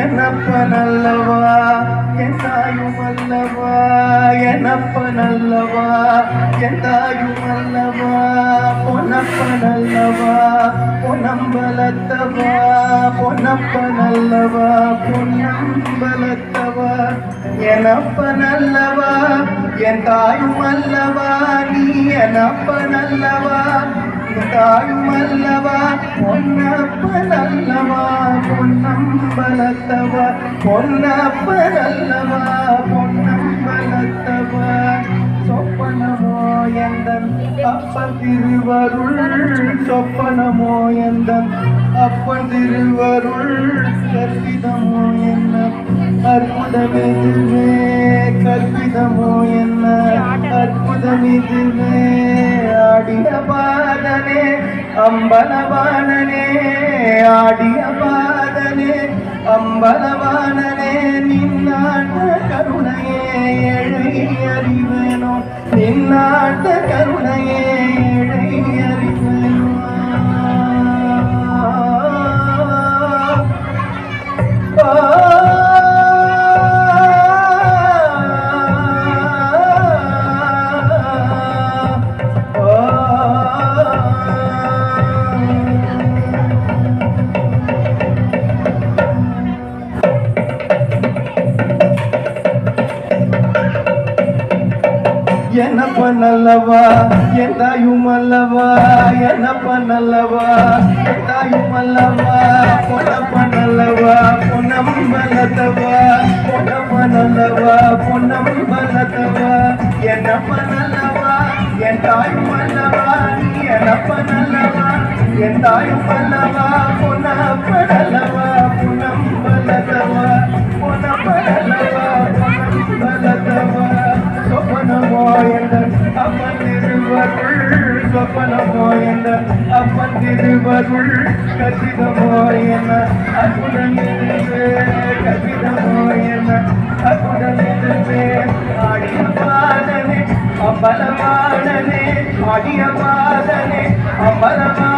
என்னப்ப நல்லவா? என் அல்லவா? என்னப்ப நல்லவா? என் அல்லவா? பொன்னப்ப நல்லவா? பொன்னம்பலத்தவா? பொன்னப்ப நல்லவா? பொன்னம்பலத்தவா? எனப்ப நல்லவா? என் தாயும் அல்லவா? நீ எனப்ப நல்லவா? தாயும் அல்லவா? பொன்னப்ப நல்லவா? பொன்னம்பலத்தவா பொன்னப்ப நல்லவா சொப்பனமோ எந்தன் அப்பன் திருவருள் சொப்பனமோ எந்தன் அப்பன் திருவருள் கற்பிதமோ என்ன அற்புதமிதுவே கற்பிதமோ என்ன அற்புதமிதுவே ஆடிய பாதனே அம்பலவானனே ஆடிய பலவானனே நின்னாட்ட கருணையே எழுதி அறிவேனோ நின்னாட்ட கருணை என்னப்ப நல்லவா என் தாயும் அல்லவா? என்னப்ப நல்லவா என் தாயும் அல்லவா? பொன்னப்ப நல்லவா பொன்னம்பலத்தவா பொன்னப்ப நல்லவா பொன்னம்பலத்தவா என்னப்ப நல்லவா என் தாயும் அல்லவா? நீ என்னப்ப நல்லவா என் தாயும் அல்லவா? பொன்னப்ப நல்லவா சொப்பனமோ என்ன? அப்பன் திருவருள் கசிதமோ என்ன? அற்புதம் இருந்து கசிதமோ என்ன? அற்புதம் இருந்து ஆடிய பாதனே அம்பலமானனே ஆடிய பாதனே அம்பலமான